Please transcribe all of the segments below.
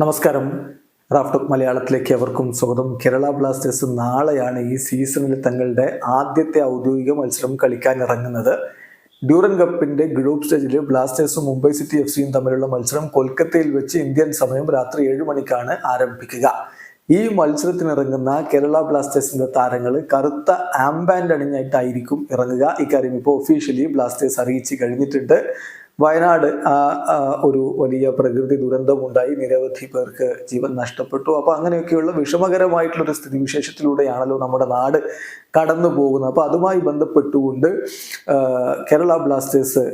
നമസ്കാരം. റാഫ്ടോക് മലയാളത്തിലേക്ക് എവർക്കും സ്വാഗതം. കേരള ബ്ലാസ്റ്റേഴ്സ് നാളെയാണ് ഈ സീസണിൽ തങ്ങളുടെ ആദ്യത്തെ ഔദ്യോഗിക മത്സരം കളിക്കാൻ ഇറങ്ങുന്നത്. ഡ്യൂറൻ കപ്പിന്റെ ഗ്രൂപ്പ് സ്റ്റേജിൽ ബ്ലാസ്റ്റേഴ്സും മുംബൈ സിറ്റി എഫ് സിയും തമ്മിലുള്ള മത്സരം കൊൽക്കത്തയിൽ വെച്ച് ഇന്ത്യൻ സമയം രാത്രി ഏഴ് മണിക്കാണ് ആരംഭിക്കുക. ഈ മത്സരത്തിനിറങ്ങുന്ന കേരള ബ്ലാസ്റ്റേഴ്സിന്റെ താരങ്ങൾ കറുത്ത ആംബാൻഡ് അണിഞ്ഞായിട്ടായിരിക്കും ഇറങ്ങുക. ഇക്കാര്യം ഇപ്പോൾ ഒഫീഷ്യലി ബ്ലാസ്റ്റേഴ്സ് അറിയിച്ച് കഴിഞ്ഞിട്ടുണ്ട്. വയനാട് ആ, ഒരു വലിയ പ്രകൃതി ദുരന്തമുണ്ടായി. നിരവധി പേർക്ക് ജീവൻ നഷ്ടപ്പെട്ടു. അപ്പൊ അങ്ങനെയൊക്കെയുള്ള വിഷമകരമായിട്ടുള്ള ഒരു സ്ഥിതിവിശേഷത്തിലൂടെയാണല്ലോ നമ്മുടെ നാട് കടന്നു പോകുന്നത് അപ്പൊ അതുമായി ബന്ധപ്പെട്ടുകൊണ്ട് കേരള ബ്ലാസ്റ്റേഴ്സ്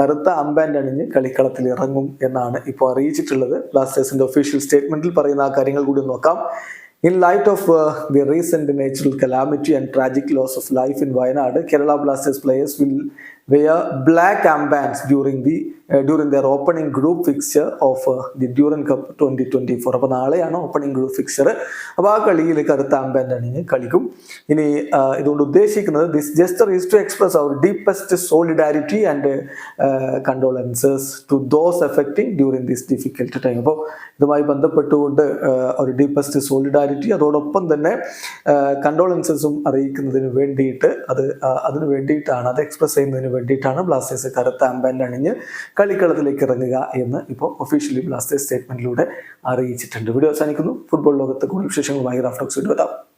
കറുത്ത അമ്പാൻഡ് അണിഞ്ഞ് കളിക്കളത്തിൽ ഇറങ്ങും എന്നാണ് ഇപ്പോൾ അറിയിച്ചിട്ടുള്ളത്. ബ്ലാസ്റ്റേഴ്സിന്റെ ഒഫീഷ്യൽ സ്റ്റേറ്റ്മെന്റിൽ പറയുന്ന ആ കാര്യങ്ങൾ കൂടി നോക്കാം. In light of the the recent natural and and loss of life in Wayanad Kerala Kerala Blasters will wear black armbands during the uh, during their opening group fixture of uh, the Duran Cup 2024. അപ്പോൾ നാളെയാണ് opening group fixer അപ്പോൾ ആ കളിയിൽ കറുത്ത armband അണിഞ്ഞ് കളിക്കും. ഇനി ഇതുകൊണ്ട് ഉദ്ദേശിക്കുന്നത് this gesture is to express our deepest solidarity and condolences to those affecting during this difficult time അപ്പോൾ ഇതുമായി ബന്ധപ്പെട്ടുകൊണ്ട് ഒരു ഡീപ്പസ്റ്റ് സോളിഡാരിറ്റി അതോടൊപ്പം തന്നെ കണ്ടോളൻസസും അറിയിക്കുന്നതിന് വേണ്ടിയിട്ട് അത് അതിന് വേണ്ടിയിട്ടാണ് അത് എക്സ്പ്രസ് ചെയ്യുന്നതിന് വേണ്ടിയിട്ടാണ് ബ്ലാസ്റ്റേഴ്സ് കറുത്ത ആംബാൻഡ് അണിഞ്ഞ് കളിക്കളത്തിലേക്ക് ഇറങ്ങുക എന്ന് ഇപ്പോൾ ഒഫീഷ്യലി ബ്ലാസ്റ്റേഴ്സ് സ്റ്റേറ്റ്മെന്റിലൂടെ അറിയിച്ചിട്ടുണ്ട്. വീഡിയോ അവസാനിക്കുന്നു. ഫുട്ബോൾ ലോകത്ത് കൂടുതൽ വിശേഷങ്ങളുമായി റാഫ്റ്റോക്സ് വീഡിയോ